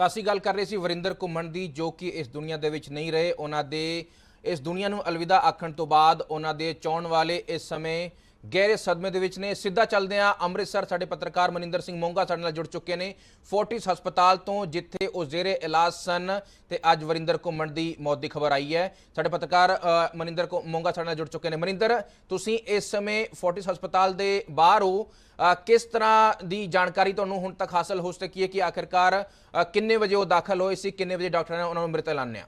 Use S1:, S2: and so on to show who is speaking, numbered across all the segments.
S1: ਤਾਂ ਅਸੀਂ ਗੱਲ ਕਰ ਰਹੇ ਸੀ ਵਰਿੰਦਰ ਘੁੰਮਣ ਦੀ, ਜੋ ਕਿ ਇਸ ਦੁਨੀਆ ਦੇ ਵਿੱਚ ਨਹੀਂ ਰਹੇ। ਉਹਨਾਂ ਦੇ ਇਸ ਦੁਨੀਆ ਨੂੰ ਅਲਵਿਦਾ ਆਖਣ ਤੋਂ ਬਾਅਦ ਉਹਨਾਂ ਦੇ ਚਾਹਣ ਵਾਲੇ ਇਸ ਸਮੇਂ ਗਹਿਰੇ ਸਦਮੇ ਦੇ ਵਿੱਚ ਨੇ। ਸਿੱਧਾ ਚੱਲਦੇ ਆ ਅੰਮ੍ਰਿਤਸਰ ਸਾਡੇ ਪੱਤਰਕਾਰ ਮਨਿੰਦਰ ਸਿੰਘ ਮੋਂਗਾ ਸਾਡੇ ਨਾਲ ਜੁੜ ਚੁੱਕੇ ਨੇ। ਫੋਰਟਿਸ ਹਸਪਤਾਲ ਤੋਂ ਜਿੱਥੇ ਉਹ ਜ਼ੇਰੇ ਇਲਾਜ ਸਨ ਤੇ ਅੱਜ ਵਰਿੰਦਰ ਘੁੰਮਣ ਦੀ ਮੌਤ ਦੀ ਖਬਰ ਆਈ ਹੈ। ਸਾਡੇ ਪੱਤਰਕਾਰ ਮਨਿੰਦਰ ਘੁ- ਮੋਂਗਾ ਸਾਡੇ ਨਾਲ ਜੁੜ ਚੁੱਕੇ ਨੇ। ਮਨਿੰਦਰ, ਤੁਸੀਂ ਇਸ ਸਮੇਂ ਫੋਰਟਿਸ ਹਸਪਤਾਲ ਦੇ ਬਾਹਰ ਹੋ। ਕਿਸ ਤਰ੍ਹਾਂ ਦੀ ਜਾਣਕਾਰੀ ਤੁਹਾਨੂੰ ਹੁਣ ਤੱਕ ਹਾਸਲ ਹੋ ਸਕੀ ਹੈ ਕਿ ਆਖਿਰਕਾਰ ਕਿੰਨੇ ਵਜੇ ਉਹ ਦਾਖਲ ਹੋਏ ਸੀ, ਕਿੰਨੇ ਵਜੇ ਡਾਕਟਰਾਂ ਨੇ ਉਹਨਾਂ ਨੂੰ ਮ੍ਰਿਤ ਐਲਾਨਿਆ?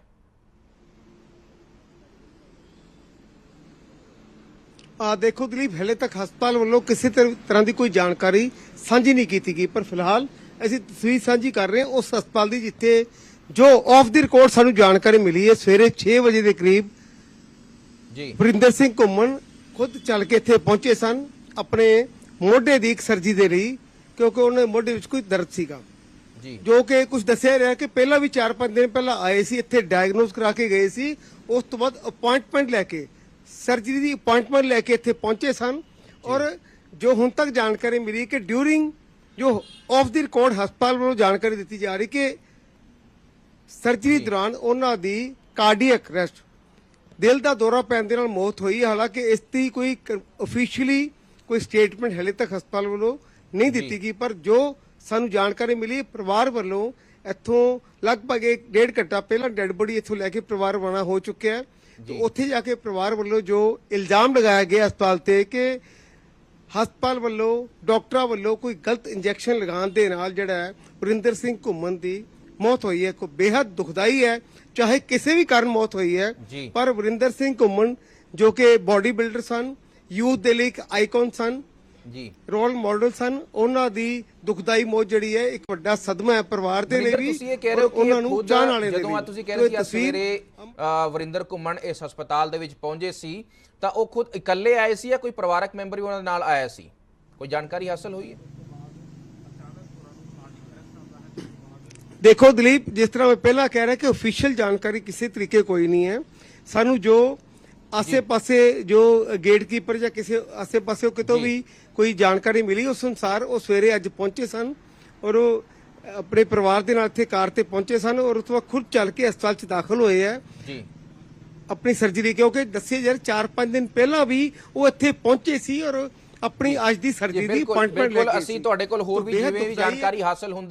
S2: ਆ ਦੇਖੋ ਦਲੀਪ ਹਲੇ ਤੱਕ ਹਸਪਤਾਲ ਵੱਲੋਂ ਕਿਸੇ ਤਰ- ਤਰ੍ਹਾਂ ਦੀ ਕੋਈ ਜਾਣਕਾਰੀ ਸਾਂਝੀ ਨਹੀਂ ਕੀਤੀ ਗਈ ਪਰ ਫਿਲਹਾਲ ਅਸੀਂ ਤਸਵੀਰ ਸਾਂਝੀ ਕਰ ਰਹੇ ਹਾਂ ਉਸ ਹਸਪਤਾਲ ਦੀ ਜਿੱਥੇ ਜੋ ਆਫ ਦੀ ਰਿਕਾਰਡ ਸਾਨੂੰ ਜਾਣਕਾਰੀ ਮਿਲੀ ਹੈ ਸਵੇਰੇ 6 ਵਜੇ ਦੇ ਕਰੀਬ
S1: ਜੀ।
S2: ਵਰਿੰਦਰ ਸਿੰਘ ਘੁੰਮਣ ਖੁਦ ਚੱਲ ਕੇ ਇੱਥੇ ਪਹੁੰਚੇ ਸਨ ਆਪਣੇ ਮੋਢੇ ਦੀ ਇੱਕ ਸਰਜੀ ਦੇ ਲਈ ਕਿਉਂਕਿ ਉਹਨਾਂ ਦੇ ਮੋਢੇ ਵਿੱਚ ਕੋਈ ਦਰਦ ਸੀਗਾ।
S1: ਜੀ।
S2: ਜੋ ਕਿ ਕੁਝ ਦੱਸਿਆ ਰਿਹਾ ਕਿ ਪਹਿਲਾਂ ਵੀ 4-5 ਦਿਨ ਪਹਿਲਾਂ ਆਏ ਸੀ ਇੱਥੇ ਡਾਇਗਨੋਸ ਕਰਾ ਕੇ ਗਏ ਸੀ ਉਸ ਤੋਂ ਬਾਅਦ ਅਪਾਇੰਟਮੈਂਟ ਲੈ ਕੇ ਸਰਜਰੀ ਦੀ ਅਪਾਇੰਟਮੈਂਟ ਲੈ ਕੇ ਇੱਥੇ ਪਹੁੰਚੇ ਸਨ ਔਰ ਜੋ ਹੁਣ ਤੱਕ ਜਾਣਕਾਰੀ ਮਿਲੀ ਕਿ ਡਿਊਰਿੰਗ ਜੋ ਆਫ ਦੀ ਰਿਕਾਰਡ ਹਸਪਤਾਲ ਵੱਲੋਂ ਜਾਣਕਾਰੀ ਦਿੱਤੀ ਜਾ ਰਹੀ ਕਿ ਸਰਜਰੀ ਦੌਰਾਨ ਉਹਨਾਂ ਦੀ ਕਾਰਡੀਅਕ ਅਰੈਸਟ ਦਿਲ ਦਾ ਦੌਰਾ ਪੈਣ ਦੇ ਨਾਲ ਮੌਤ ਹੋਈ। ਹਾਲਾਂਕਿ ਇਸ ਦੀ ਕੋਈ ਅਫੀਸ਼ੀਅਲੀ ਕੋਈ ਸਟੇਟਮੈਂਟ ਹਲੇ ਤੱਕ ਹਸਪਤਾਲ ਵੱਲੋਂ ਨਹੀਂ ਦਿੱਤੀ ਗਈ ਪਰ ਜੋ ਸਾਨੂੰ ਜਾਣਕਾਰੀ ਮਿਲੀ ਪਰਿਵਾਰ ਵੱਲੋਂ ਇੱਥੋਂ ਲਗਭਗ ਇੱਕ ਡੇਢ ਘੰਟਾ ਪਹਿਲਾਂ ਡੈੱਡ ਬੋਡੀ ਇੱਥੋਂ ਲੈ ਕੇ ਪਰਿਵਾਰ ਰਵਾਨਾ ਹੋ ਚੁੱਕਿਆ ਹੈ। ਤੇ ਉੱਥੇ ਜਾ ਕੇ ਪਰਿਵਾਰ ਵੱਲੋਂ ਜੋ ਇਲਜ਼ਾਮ ਲਗਾਇਆ ਗਿਆ ਹਸਪਤਾਲ ਤੇ ਕਿ ਹਸਪਤਾਲ ਵੱਲੋਂ ਡਾਕਟਰਾਂ ਵੱਲੋਂ ਕੋਈ ਗਲਤ ਇੰਜੈਕਸ਼ਨ ਲਗਾਉਣ ਦੇ ਨਾਲ ਜਿਹੜਾ ਹੈ ਵਰਿੰਦਰ ਸਿੰਘ ਘੁੰਮਣ ਦੀ ਮੌਤ ਹੋਈ ਹੈ। ਕੋ ਬੇहद ਦੁਖਦਾਈ ਹੈ। ਚਾਹੇ ਕਿਸੇ ਵੀ ਕਾਰਨ ਮੌਤ ਹੋਈ ਹੈ। ਪਰ ਵਰਿੰਦਰ ਸਿੰਘ ਘੁੰਮਣ ਜੋ ਕਿ ਬਾਡੀ ਬਿਲਡਰ ਸਨ ਯੂਥ ਦੇ ਲਈ ਇੱਕ ਆਈਕਨ ਸਨ
S1: ਜੀ।
S2: ਰੋਲ ਮਾਡਲ ਸਨ। ਉਹਨਾਂ ਦੀ ਦੁਖਦਾਈ ਮੌਤ ਜਿਹੜੀ ਹੈ ਇੱਕ ਵੱਡਾ ਸਦਮਾ ਹੈ ਪਰਿਵਾਰ ਦੇ ਲਈ ਵੀ
S1: ਤੁਸੀਂ ਇਹ ਕਹਿ ਰਹੇ ਹੋ
S2: ਔਰ
S1: ਕਿ
S2: ਉਹਨਾਂ ਨੂੰ ਜਾਣ ਵਾਲੇ ਦੇ
S1: ਜਦੋਂ ਤੁਸੀਂ ਕਹਿ ਰਹੇ ਸੀ ਸਵੇਰੇ ਵਰਿੰਦਰ ਘੁੰਮਣ ਇਸ ਹਸਪਤਾਲ ਦੇ ਵਿੱਚ ਪਹੁੰਚੇ ਸੀ ਤਾਂ ਉਹ ਖੁਦ ਇਕੱਲੇ ਆਏ ਸੀ ਜਾਂ ਕੋਈ ਪਰਿਵਾਰਕ ਮੈਂਬਰ ਵੀ ਉਹਨਾਂ ਦੇ ਨਾਲ ਆਇਆ ਸੀ? ਕੋਈ ਜਾਣਕਾਰੀ ਹਾਸਲ ਹੋਈ ਹੈ?
S2: ਦੇਖੋ ਦਲੀਪ ਜਿਸ ਤਰ੍ਹਾਂ ਮੈਂ ਪਹਿਲਾਂ ਕਹਿ ਰਿਹਾ ਕਿ ਅਫੀਸ਼ੀਅਲ ਜਾਣਕਾਰੀ ਕਿਸੇ ਤਰੀਕੇ ਕੋਈ ਨਹੀਂ ਹੈ। ਸਾਨੂੰ ਜੋ ਆਸੇ-ਪਾਸੇ ਜੋ ਗੇਟਕੀਪਰ ਜਾਂ ਕਿਸੇ ਆਸੇ-ਪਾਸੇ ਕਿਤੋਂ। ਵੀ ਕੋਈ ਜਾਣਕਾਰੀ ਮਿਲੀ ਉਸ ਅਨੁਸਾਰ ਉਹ ਸਵੇਰੇ ਅੱਜ ਪਹੁੰਚੇ ਸਨ ਔਰ ਉਹ ਆਪਣੇ ਪਰਿਵਾਰ ਦੇ ਨਾਲ ਇੱਥੇ ਕਾਰ ਤੇ ਪਹੁੰਚੇ ਸਨ ਔਰ ਉਸ ਤੋਂ ਬਾਅਦ ਖੁਦ ਚੱਲ ਕੇ ਹਸਪਤਾਲ 'ਚ ਦਾਖਲ ਹੋਏ ਆ
S1: ਜੀ
S2: ਆਪਣੀ ਸਰਜਰੀ ਕਿਉਂਕਿ ਦੱਸੇ ਯਾਰ 4-5 ਦਿਨ ਪਹਿਲਾਂ ਵੀ ਉਹ ਇੱਥੇ ਪਹੁੰਚੇ ਸੀ ਔਰ ਆਪਣੀ ਅੱਜ ਦੀ ਸਰਜਰੀ ਦੀ ਅਪਾਇੰਟਮੈਂਟ ਲੈ ਕੇ
S1: ਅਸੀਂ। ਤੁਹਾਡੇ ਕੋਲ ਹੋਰ ਵੀ ਜਿਵੇਂ ਵੀ। ਜਾਣਕਾਰੀ ਹਾਸਲ ਹੁੰਦੀ